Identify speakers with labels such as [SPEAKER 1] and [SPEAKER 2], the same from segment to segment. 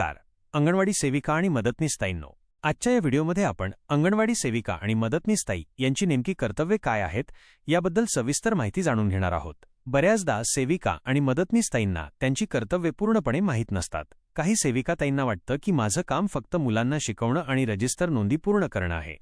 [SPEAKER 1] नमस्कार. अंगणवाडी सेविका आणि मदतनीसताईंनो आजच्या या व्हिडिओमध्ये आपण अंगणवाडी सेविका आणि मदतनीसताई यांची नेमकी कर्तव्ये काय आहेत याबद्दल सविस्तर माहिती जाणून घेणार आहोत. बऱ्याचदा सेविका आणि मदतनीसताईंना त्यांची कर्तव्ये पूर्णपणे माहीत नसतात. काही सेविकाताईंना वाटतं की माझं काम फक्त मुलांना शिकवणं आणि रजिस्टर नोंदी पूर्ण करणं आहे.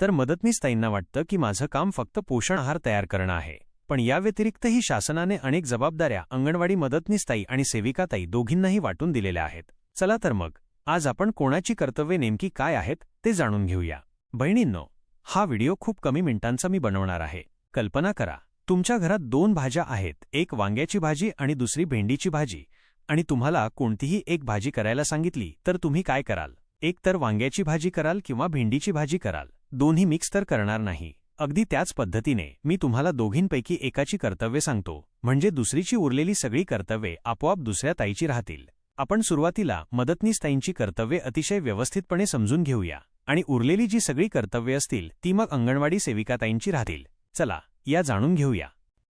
[SPEAKER 1] तर मदतनीसताईंना वाटतं की माझं काम फक्त पोषण आहार तयार करणं आहे. पण या व्यतिरिक्तही शासनाने अनेक जबाबदाऱ्या अंगणवाडी मदतनीसताई आणि सेविकाताई दोघींनाही वाटून दिलेल्या आहेत. चला तर मग आज आपण कोणाची कर्तव्ये नेमकी काय आहेत ते जाणून घेऊया. बहिणींनो हा व्हिडिओ खूप कमी मिनिटांचा मी बनवणार आहे. कल्पना करा तुमच्या घरात दोन भाज्या आहेत एक वांग्याची भाजी आणि दुसरी भेंडीची भाजी. आणि तुम्हाला कोणतीही एक भाजी करायला सांगितली तर तुम्ही काय कराल? एक तर वांग्याची भाजी कराल किंवा भेंडीची भाजी कराल. दोन्ही मिक्स तर करणार नाही. अगदी त्याच पद्धतीने मी तुम्हाला दोघींपैकी एकाची कर्तव्ये सांगतो. म्हणजे दुसरीची उरलेली सगळी कर्तव्ये आपोआप दुसऱ्या ताईची राहतील. आपण सुरुवातीला मदतनीसताईंची कर्तव्ये अतिशय व्यवस्थितपणे समजून घेऊया आणि उरलेली जी सगळी कर्तव्ये असतील ती मग अंगणवाडी सेविकाताईंची राहतील. चला या जाणून घेऊया.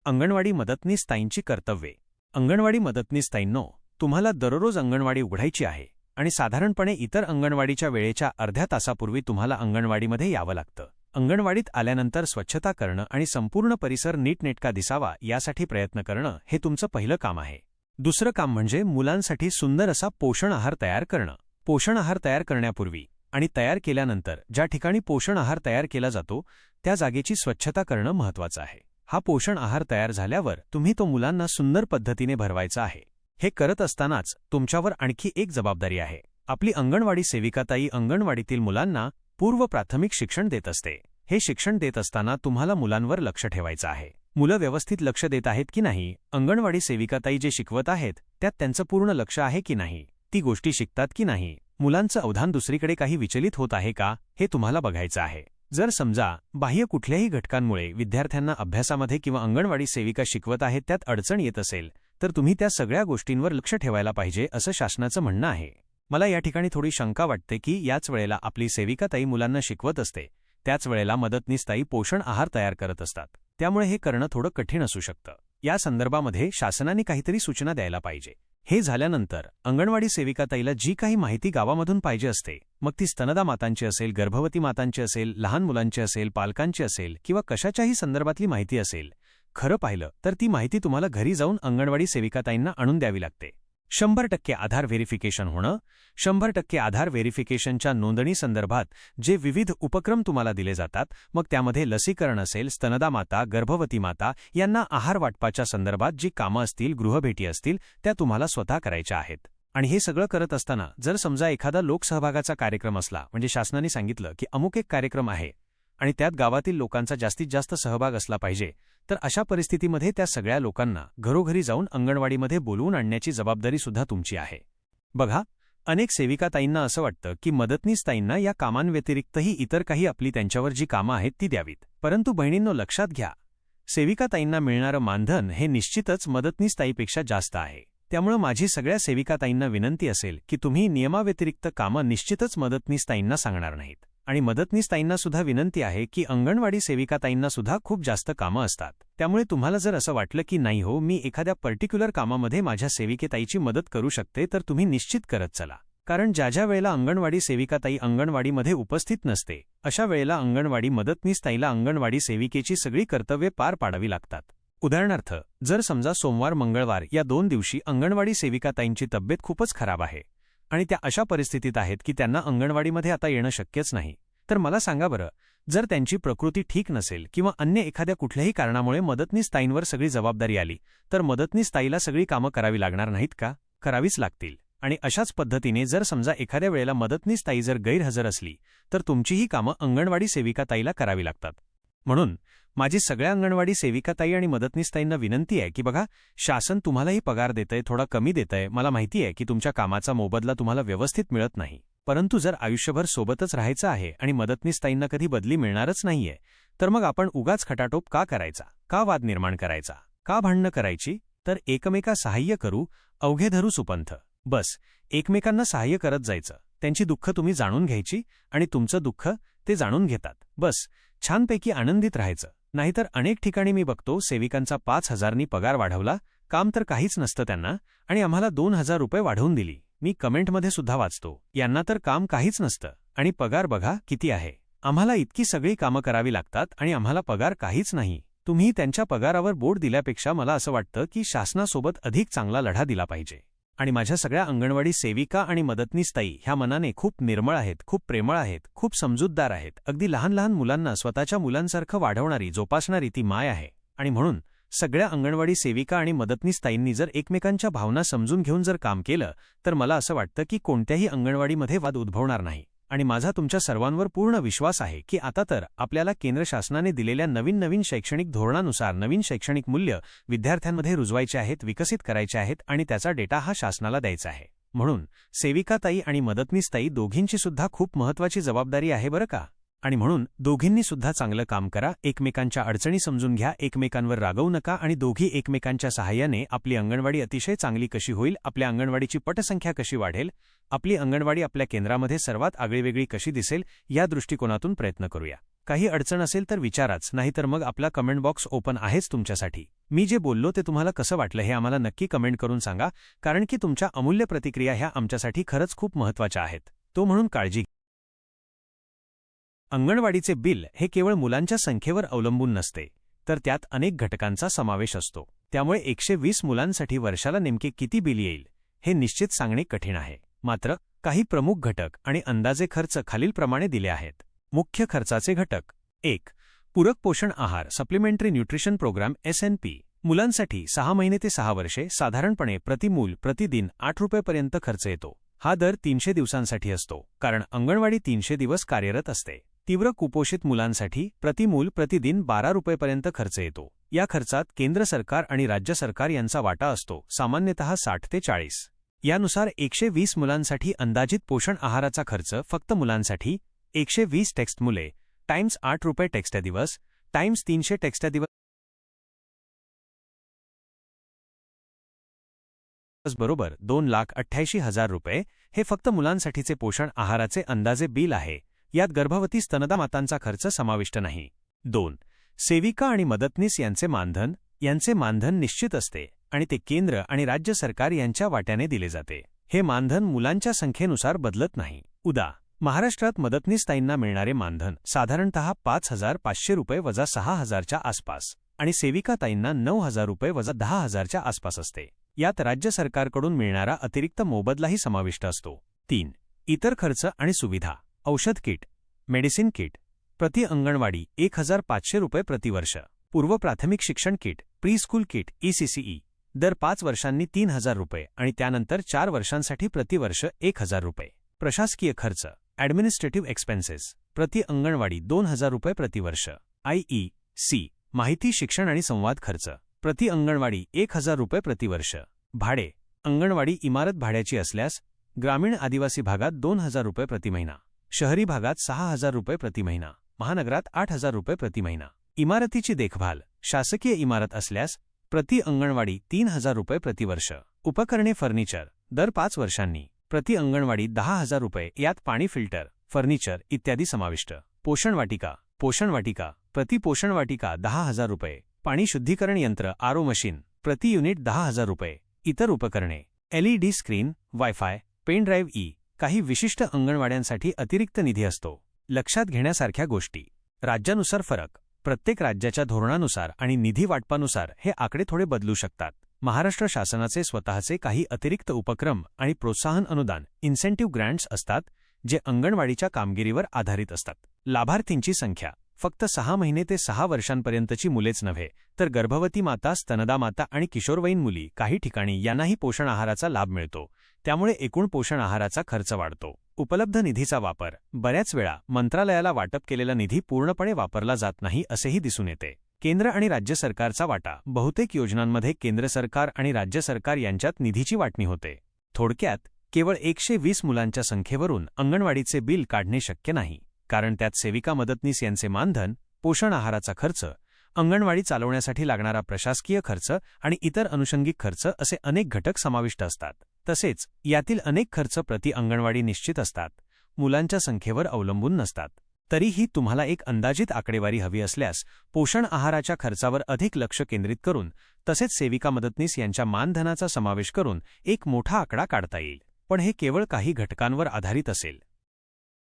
[SPEAKER 1] अंगणवाडी मदतनीसताईंची कर्तव्ये. अंगणवाडी मदतनीसताईंनो तुम्हाला दररोज अंगणवाडी उघडायची आहे आणि साधारणपणे इतर अंगणवाडीच्या वेळेच्या अर्ध्या तासापूर्वी तुम्हाला अंगणवाडीमध्ये यावं लागतं. अंगणवाडीत आल्यानंतर स्वच्छता करणं आणि संपूर्ण परिसर नीटनेटका दिसावा यासाठी प्रयत्न करणं हे तुमचं पहिलं काम आहे. दुसरं काम म्हणजे मुलांसाठी सुंदर असा पोषण आहार तयार करणं. पोषण आहार तयार करण्यापूर्वी आणि तयार केल्यानंतर ज्या ठिकाणी पोषण आहार तयार केला जातो त्या जागेची स्वच्छता करणं महत्वाचं आहे. हा पोषण आहार तयार झाल्यावर तुम्ही तो मुलांना सुंदर पद्धतीने भरवायचा आहे. हे करत असतानाच तुमच्यावर आणखी एक जबाबदारी आहे. आपली अंगणवाडी सेविकाताई अंगणवाडीतील मुलांना पूर्व प्राथमिक शिक्षण देत असते. हे शिक्षण देत असताना तुम्हाला मुलांवर लक्ष ठेवायचं आहे. मुलं व्यवस्थित लक्ष देत आहेत की नाही? अंगणवाडी सेविकाताई जे शिकवत आहेत त्यात त्यांचं पूर्ण लक्ष आहे की नाही? ती गोष्टी शिकतात की नाही? मुलांचं अवधान दुसरीकडे काही विचलित होत आहे का? हे तुम्हाला बघायचं आहे. जर समजा बाह्य कुठल्याही घटकांमुळे विद्यार्थ्यांना अभ्यासामध्ये किंवा अंगणवाडी सेविका शिकवत आहेत त्यात अडचण येत असेल तर तुम्ही त्या सगळ्या गोष्टींवर लक्ष ठेवायला पाहिजे असं शासनाचं म्हणणं आहे. मला या ठिकाणी थोडी शंका वाटते की याच वेळेला आपली सेविकाताई मुलांना शिकवत असते त्याच वेळेला मदतनीसताई पोषण आहार तयार करत असतात. त्यामुळे हे करणं थोडं कठीण असू शकतं. या संदर्भामध्ये शासनाने काहीतरी सूचना द्यायला पाहिजे. हे झाल्यानंतर अंगणवाडी सेविकाताईला जी काही माहिती गावामधून पाहिजे असते मग ती स्तनदा मातांची असेल गर्भवती मातांची असेल लहान मुलांची असेल पालकांची असेल किंवा कशाच्याही संदर्भातली माहिती असेल खरं पाहिलं तर ती माहिती तुम्हाला घरी जाऊन अंगणवाडी सेविकाताईंना आणून द्यावी लागते. शंभर टक्के आधार व्हेरिफिकेशन होणं शंभर टक्के आधार व्हेरिफिकेशनच्या नोंदणी संदर्भात जे विविध उपक्रम तुम्हाला दिले जातात मग त्यामध्ये लसीकरण असेल स्तनदा माता गर्भवती माता यांना आहार वाटपाच्या संदर्भात जी कामं असतील गृहभेटी असतील त्या तुम्हाला स्वतः करायच्या आहेत. आणि हे सगळं करत असताना जर समजा एखादा लोकसहभागाचा कार्यक्रम असला म्हणजे शासनाने सांगितलं की अमुक एक कार्यक्रम आहे आणि त्यात गावातील लोकांचा जास्तीत जास्त सहभाग असला पाहिजे तर अशा परिस्थितीमध्ये त्या सगळ्या लोकांना घरोघरी जाऊन अंगणवाडीमध्ये बोलवून आणण्याची जबाबदारी सुद्धा तुमची आहे. बघा अनेक सेविकाताईंना असं वाटतं की मदतनीसताईंना या कामांव्यतिरिक्तही इतर काही आपली त्यांच्यावर जी कामं आहेत ती द्यावीत. परंतु बहिणींनो लक्षात घ्या सेविकाताईंना मिळणारं मानधन हे निश्चितच मदतनीसताईपेक्षा जास्त आहे. त्यामुळं माझी सगळ्या सेविकाताईंना विनंती असेल की तुम्ही नियमाव्यतिरिक्त कामं निश्चितच मदतनीसताईंना सांगणार नाहीत. आणि मदतनीस सुद्धा विनंती आहे की अंगणवाडी सेविकाताईंना सुद्धा खूप जास्त कामं असतात. त्यामुळे तुम्हाला जर असं वाटलं की नाही हो मी एखाद्या पर्टिक्युलर कामामध्ये माझ्या सेविकेताईची मदत करू शकते तर तुम्ही निश्चित करत चला. कारण ज्या ज्या वेळेला अंगणवाडी सेविकाताई अंगणवाडीमध्ये उपस्थित नसते अशा वेळेला अंगणवाडी मदतनीस ताईला अंगणवाडी सेविकेची सगळी कर्तव्ये पार पाडावी लागतात. उदाहरणार्थ जर समजा सोमवार मंगळवार या दोन दिवशी अंगणवाडी सेविकाताईंची तब्येत खूपच खराब आहे आणि त्या अशा परिस्थितीत आहेत की त्यांना अंगणवाडीमध्ये आता येणं शक्यच नाही. तर मला सांगा बरं जर त्यांची प्रकृती ठीक नसेल किंवा अन्य एखाद्या कुठल्याही कारणामुळे मदतनीस ताईंवर सगळी जबाबदारी आली तर मदतनीस ताईला सगळी कामं करावी लागणार नाहीत का? करावीच लागतील. आणि अशाच पद्धतीने जर समजा एखाद्या वेळेला मदतनीस ताई जर गैरहजर असली तर तुमचीही कामं अंगणवाडी सेविका ताईला करावी लागतात. म्हणून माझी सगळ्या अंगणवाडी सेविकाताई आणि मदतनीसताईंना विनंती आहे की बघा शासन तुम्हालाही पगार देतंय थोडा कमी देतंय. मला माहिती आहे की तुमच्या कामाचा मोबदला तुम्हाला व्यवस्थित मिळत नाही. परंतु जर आयुष्यभर सोबतच राहायचं आहे आणि मदतनीसताईंना कधी बदली मिळणारच नाहीये तर मग आपण उगाच खटाटोप का करायचा? का वाद निर्माण करायचा? का भांडणं करायची? तर एकमेका सहाय्य करू अवघे धरू सुपंथ. बस एकमेकांना सहाय्य करत जायचं. त्यांची दुःख तुम्ही जाणून घ्यायची आणि तुमचं दुःख ते जाणून घेतात. बस छानपैकी आनंदित राहायचं. नाहीतर अनेक ठिकाणी मी बघतो सेविकांचा पाच हजारनी पगार वाढवला काम तर काहीच नसतं त्यांना आणि आम्हाला दोन हजार रुपये वाढवून दिली. मी कमेंटमध्ये सुद्धा वाचतो यांना तर काम काहीच नसतं आणि पगार बघा किती आहे. आम्हाला इतकी सगळी कामं करावी लागतात आणि आम्हाला पगार काहीच नाही. तुम्ही त्यांच्या पगारावर बोट दिल्यापेक्षा मला असं वाटतं की शासनासोबत अधिक चांगला लढा दिला पाहिजे. आणि माझ्या सगळ्या अंगणवाडी सेविका आणि मदतनीसताई ह्या मनाने खूप निर्मळ आहेत खूप प्रेमळ आहेत खूप समजूतदार आहेत. अगदी लहान लहान मुलांना स्वतःच्या मुलांसारखं वाढवणारी जोपासणारी ती माय आहे. आणि म्हणून सगळ्या अंगणवाडी सेविका आणि मदतनीसताईंनी जर एकमेकांच्या भावना समजून घेऊन जर काम केलं तर मला असं वाटतं की कोणत्याही अंगणवाडीमध्ये वाद उद्भवणार नाही. आणि माझा तुमच्या सर्वांवर पूर्ण विश्वास आहे की आता तर आपल्याला केंद्र शासनाने दिलेल्या नवीन नवीन शैक्षणिक धोरणानुसार नवीन शैक्षणिक मूल्य विद्यार्थ्यांमध्ये रुजवायचे आहेत विकसित करायचे आहेत आणि त्याचा डेटा हा शासनाला द्यायचा आहे. म्हणून सेविकाताई आणि मदतनीसताई दोघींची सुद्धा खूप महत्वाची जबाबदारी आहे बरं का? आणि म्हणून दोघींनी सुद्धा चांगलं काम करा एकमेकांच्या अडचणी समजून घ्या एकमेकांवर रागवू नका आणि दोघी एकमेकांच्या सहाय्याने आपली अंगणवाडी अतिशय चांगली कशी होईल आपल्या अंगणवाडीची पटसंख्या कशी वाढेल आपली अंगणवाडी आपल्या केंद्रामध्ये सर्वात आगळीवेगळी कशी दिसेल या दृष्टिकोनातून प्रयत्न करूया. काही अडचण असेल तर विचाराच नाहीतर मग आपला कमेंट बॉक्स ओपन आहेच तुमच्यासाठी. मी जे बोललो ते तुम्हाला कसं वाटलं हे आम्हाला नक्की कमेंट करून सांगा कारण की तुमच्या अमूल्य प्रतिक्रिया ह्या आमच्यासाठी खरंच खूप महत्त्वाच्या आहेत. तो म्हणून काळजी अंगणवाडीचे बिल हे केवळ मुलांच्या संख्येवर अवलंबून नसते तर त्यात अनेक घटकांचा समावेश असतो. त्यामुळे एकशे वीस मुलांसाठी वर्षाला नेमके किती बिल येईल हे निश्चित सांगणे कठीण आहे. मात्र काही प्रमुख घटक आणि अंदाजे खर्च खालीलप्रमाणे दिले आहेत. मुख्य खर्चाचे घटक. एक पूरक पोषण आहार सप्लिमेंटरी न्यूट्रिशन प्रोग्राम एसएनपी मुलांसाठी सहा महिने ते सहा वर्षे साधारणपणे प्रतिमूल प्रतिदिन आठ रुपयेपर्यंत खर्च येतो. हा दर तीनशे दिवसांसाठी असतो कारण अंगणवाडी तीनशे दिवस कार्यरत असते. तीव्र कुपोषित मुलांसाठी प्रतिमूल प्रतिदिन बारा रुपयेपर्यंत खर्च येतो. या खर्चात केंद्र सरकार आणि राज्य सरकार यांचा वाटा असतो सामान्यतः साठ ते चाळीस. यानुसार एकशे वीस मुलांसाठी अंदाजित पोषण आहाराचा खर्च फक्त मुलांसाठी एकशे वीस टेक्स्ट मुले टाइम्स आठ रुपये टेक्स्ट दिवस टाइम्स तीनशे टेक्स्ट दिवस बरोबर दोन लाख अठ्ठ्याऐंशी हजार रुपये हे फक्त मुलांसाठीचे पोषण आहाराचे अंदाजे बिल आहे. यात गर्भवती स्तनदा मातांचा खर्च समाविष्ट नाही. दोन सेविका आणि मदतनीस यांचे मानधन यांचे मानधन निश्चित असते आणि ते केंद्र आणि राज्य सरकार यांच्या वाट्याने दिले जाते. हे मानधन मुलांच्या संख्येनुसार बदलत नाही. उदा महाराष्ट्रात मदतनीसताईंना मिळणारे मानधन साधारणतः पाच हजार पाचशे रुपये वजा सहा हजारच्या आसपास आणि सेविकाताईंना नऊ हजार रुपये वजा दहा हजारच्या आसपास असते. यात राज्य सरकारकडून मिळणारा अतिरिक्त मोबदलाही समाविष्ट असतो. तीन इतर खर्च आणि सुविधा. औषध किट मेडिसिन किट प्रति अंगणवाडी एक हजार पाचशे रुपये प्रतिवर्ष. पूर्व प्राथमिक शिक्षण kit pre school kit ECCE दर पाच वर्षांनी तीन हजार रुपये आणि त्यानंतर चार वर्षांसाठी प्रतिवर्ष एक हजार रुपये. प्रशासकीय खर्च ॲडमिनिस्ट्रेटिव्ह एक्सपेन्सेस प्रति अंगणवाडी दोन हजार रुपये प्रतिवर्ष. आयई सी माहिती शिक्षण आणि संवाद खर्च प्रति अंगणवाडी एक हजार रुपये प्रतिवर्ष. भाडे अंगणवाडी इमारत भाड्याची असल्यास ग्रामीण आदिवासी भागात दोन हजार रुपये प्रति महिना शहरी भागात सहा हजार रुपये प्रति महिना महानगरात आठ हजार रुपये प्रति महिना. इमारतीची देखभाल शासकीय इमारत असल्यास प्रति अंगणवाडी तीन हजार रुपये प्रतिवर्ष उपकरणे फर्निचर दर पाच वर्षांनी प्रति अंगणवाडी दहा हजार रुपये यात पाणी फिल्टर फर्निचर इत्यादी समाविष्ट. पोषण वाटिका पोषण वाटिका प्रति पोषण वाटिका दहा हजार रुपये. पाणी शुद्धीकरण यंत्र आरो मशीन प्रति युनिट दहा हजार रुपये. इतर उपकरणे LED screen wifi pen drive E काही विशिष्ट अंगणवाड्यांसाठी अतिरिक्त निधी असतो. लक्षात घेण्यासारख्या गोष्टी. राज्यानुसार फरक. प्रत्येक राज्याच्या धोरणानुसार आणि निधी वाटपानुसार हे आकडे थोडे बदलू शकतात. महाराष्ट्र शासनाचे स्वतःचे काही अतिरिक्त उपक्रम आणि प्रोत्साहन अनुदान इन्सेंटिव्ह ग्रँट्स असतात जे अंगणवाडीच्या कामगिरीवर आधारित असतात. लाभार्थींची संख्या. फक्त सहा महिने ते सहा वर्षांपर्यंतची मुलेच नव्हे तर गर्भवती माता स्तनदा माता आणि किशोरवयीन मुली काही ठिकाणी यांनाही पोषण आहाराचा लाभ मिळतो. त्यामुळे एकूण पोषण आहाराचा खर्च वाढतो. उपलब्ध निधीचा वापर. बऱ्याच वेळा मंत्रालयाला वाटप केलेला निधी पूर्णपणे वापरला जात नाही असेही दिसून येते. केंद्र आणि राज्य सरकारचा वाटा. बहुतेक योजनांमध्ये केंद्र सरकार आणि राज्य सरकार यांच्यात निधीची वाटणी होते. थोडक्यात केवळ एकशे वीस मुलांच्या संख्येवरून अंगणवाडीचे बिल काढणे शक्य नाही. कारण त्यात सेविका मदतनीस यांचे मानधन पोषण आहाराचा खर्च अंगणवाडी चालवण्यासाठी लागणारा प्रशासकीय खर्च आणि इतर अनुषंगिक खर्च असे अनेक घटक समाविष्ट असतात. तसेच यातील अनेक खर्च प्रति अंगणवाडी निश्चित असतात मुलांच्या संख्येवर अवलंबून नसतात. तरीही तुम्हाला एक अंदाजित आकडेवारी हवी असल्यास पोषण आहाराच्या खर्चावर अधिक लक्ष केंद्रित करून तसेच सेविका मदतनीस यांच्या मानधनाचा समावेश करून एक मोठा आकडा काढता येईल. पण हे केवळ काही घटकांवर आधारित असेल.